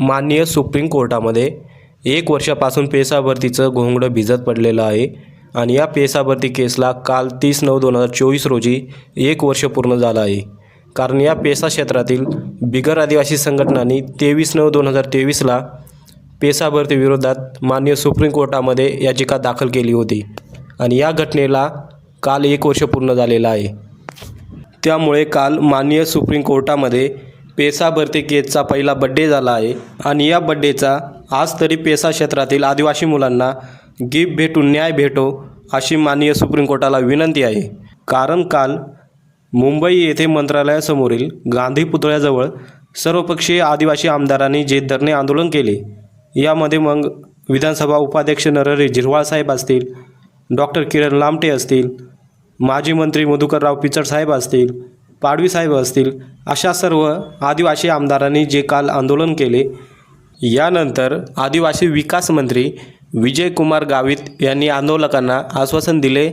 माननीय सुप्रीम कोर्टामध्ये एक वर्षापासून पेसा भरतीचं घोंगडं भिजत पडलेलं आहे आणि या पेसा भरती केसला काल तीस नऊ दोन हजार चोवीस रोजी एक वर्ष पूर्ण झालं आहे. कारण या पेसा क्षेत्रातील बिगर आदिवासी संघटनांनी तेवीस नऊ दोन हजार तेवीसला पेसा विरोधात माननीय सुप्रीम कोर्टामध्ये याचिका दाखल केली होती आणि या घटनेला काल एक वर्ष पूर्ण झालेलं आहे. त्यामुळे काल माननीय सुप्रीम कोर्टामध्ये पेसा भरती केसचा पहिला बड्डे झाला आहे. आणि या बड्डेचा आज तरी पेसा क्षेत्रातील आदिवासी मुलांना गिफ्ट भेटून न्याय भेटो अशी माननीय सुप्रीम कोर्टाला विनंती आहे. कारण काल मुंबई येथे मंत्रालयासमोरील गांधी पुतळ्याजवळ सर्वपक्षीय आदिवासी आमदारांनी जे धरणे आंदोलन केले. यामध्ये मग विधानसभा उपाध्यक्ष नरहरी झिरवाळ साहेब असतील डॉक्टर किरण लामटे असतील माजी मंत्री मधुकरराव पिचड साहेब असतील पाडवीसाहेब असतील अशा सर्व आदिवासी आमदारांनी जे काल आंदोलन केले यानंतर आदिवासी विकास मंत्री विजयकुमार गावित यांनी आंदोलकांना आश्वासन दिले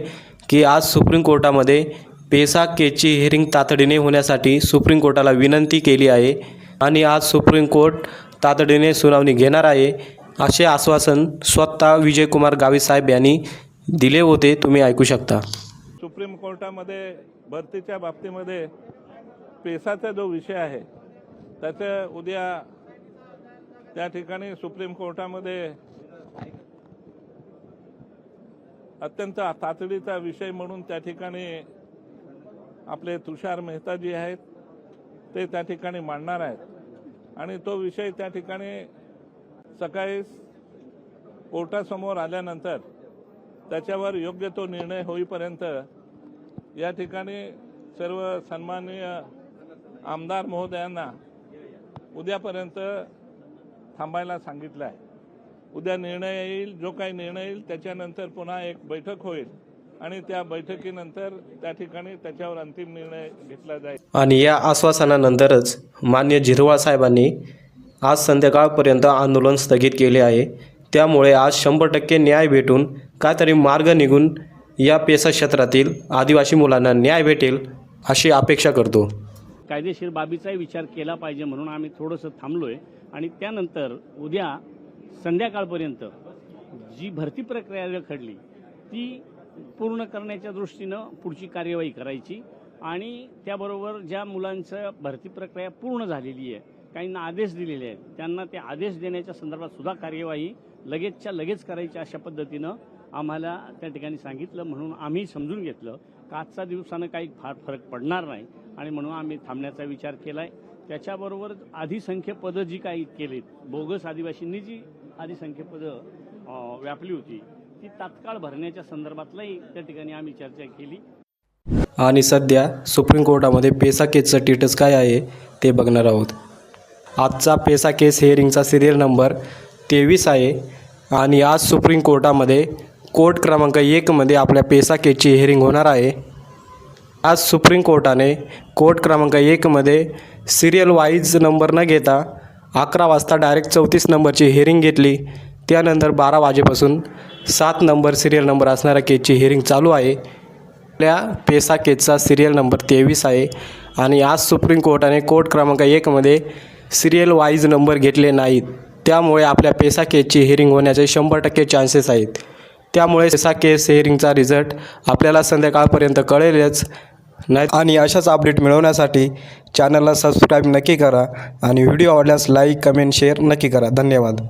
की आज सुप्रीम कोर्टामध्ये पेसा केची हिअरिंग तातडीने होण्यासाठी सुप्रीम कोर्टाला विनंती केली आहे आणि आज सुप्रीम कोर्ट तातडीने सुनावणी घेणार आहे असे आश्वासन स्वतः विजयकुमार गावित साहेब यांनी दिले होते. तुम्ही ऐकू शकता. सुप्रीम कोर्टामध्ये भरतीच्या बाबतीमध्ये पेसाचा जो विषय आहे त्याचं उद्या त्या ठिकाणी सुप्रीम कोर्टामध्ये अत्यंत तातडीचा विषय म्हणून त्या ठिकाणी आपले तुषार मेहता जी आहेत ते त्या ठिकाणी मांडणार आहेत. आणि तो विषय त्या ठिकाणी सकाळी कोर्टासमोर आल्यानंतर त्याच्यावर योग्य तो निर्णय होईपर्यंत या ठिकाणी सर्व सन्माननीय आमदार महोदयांना उद्यापर्यंत थांबायला सांगितलं आहे. उद्या निर्णय येईल जो काही निर्णय येईल त्याच्यानंतर पुन्हा एक बैठक होईल आणि त्या बैठकीनंतर त्या ठिकाणी त्याच्यावर अंतिम निर्णय घेतला जाईल. आणि या आश्वासनानंतरच मान्य झिरवाळ साहेबांनी आज संध्याकाळपर्यंत आंदोलन स्थगित केले आहे. त्यामुळे आज शंभर टक्के न्याय भेटून काहीतरी मार्ग निघून या पेसा क्षेत्रातील आदिवासी मुलांना न्याय भेटेल अशी अपेक्षा करतो. कायदेशीर बाबीचाही विचार केला पाहिजे म्हणून आम्ही थोडंसं थांबलो आहे आणि त्यानंतर उद्या संध्याकाळपर्यंत जी भरती प्रक्रिया रखडली ती पूर्ण करण्याच्या दृष्टीनं पुढची कार्यवाही करायची. आणि त्याबरोबर ज्या मुलांचं भरती प्रक्रिया पूर्ण झालेली आहे काहींना आदेश दिलेले आहेत त्यांना ते आदेश देण्याच्या संदर्भात सुद्धा कार्यवाही लगेचच्या लगेच करायची अशा पद्धतीनं आम्हाला त्या ठिकाणी सांगितलं म्हणून आम्ही समजून घेतलं का आजचा दिवसानं काही फार फरक पडणार नाही. आणि म्हणून आम्ही थांबण्याचा विचार केला आहे त्याच्याबरोबर आधीसंख्य पदं जी काही केलीत बोगस आदिवासींनी जी आधीसंख्य पदं व्यापली होती ती तात्काळ भरण्याच्या संदर्भातलाही त्या ठिकाणी आम्ही चर्चा केली. आणि सध्या सुप्रीम कोर्टामध्ये पेसा केसचं स्टेटस काय आहे ते बघणार आहोत. आजचा पेसा केस हिअरिंगचा सिरियल नंबर तेवीस आहे. आणि आज सुप्रीम कोर्टामध्ये कोर्ट क्रमांक एकमध्ये आपल्या पेसा केसची हिअरिंग होणार आहे. आज सुप्रीम कोर्टाने कोर्ट क्रमांक एकमध्ये सिरियल वाईज नंबर न घेता अकरा वाजता डायरेक्ट चौतीस नंबरची हिअरिंग घेतली. त्यानंतर बारा वाजेपासून सात नंबर सिरियल नंबर असणाऱ्या केसची हिअरिंग चालू आहे. आपल्या पेसा केसचा सिरियल नंबर तेवीस आहे. आणि आज सुप्रीम कोर्टाने कोर्ट क्रमांक एकमध्ये सिरियल वाईज नंबर घेतले नाहीत. त्यामुळे आपल्या पेसा केसची हिअरिंग होण्याचे शंभर टक्के चान्सेस आहेत. त्यामुळे पेसा केस हिअरिंगचा रिझल्ट आपल्याला संध्याकाळपर्यंत कळेलच. नाही आणि अशाच अपडेट मिळवण्यासाठी चॅनलला सबस्क्राईब नक्की करा आणि व्हिडिओ आवडल्यास लाईक कमेंट शेअर नक्की करा. धन्यवाद.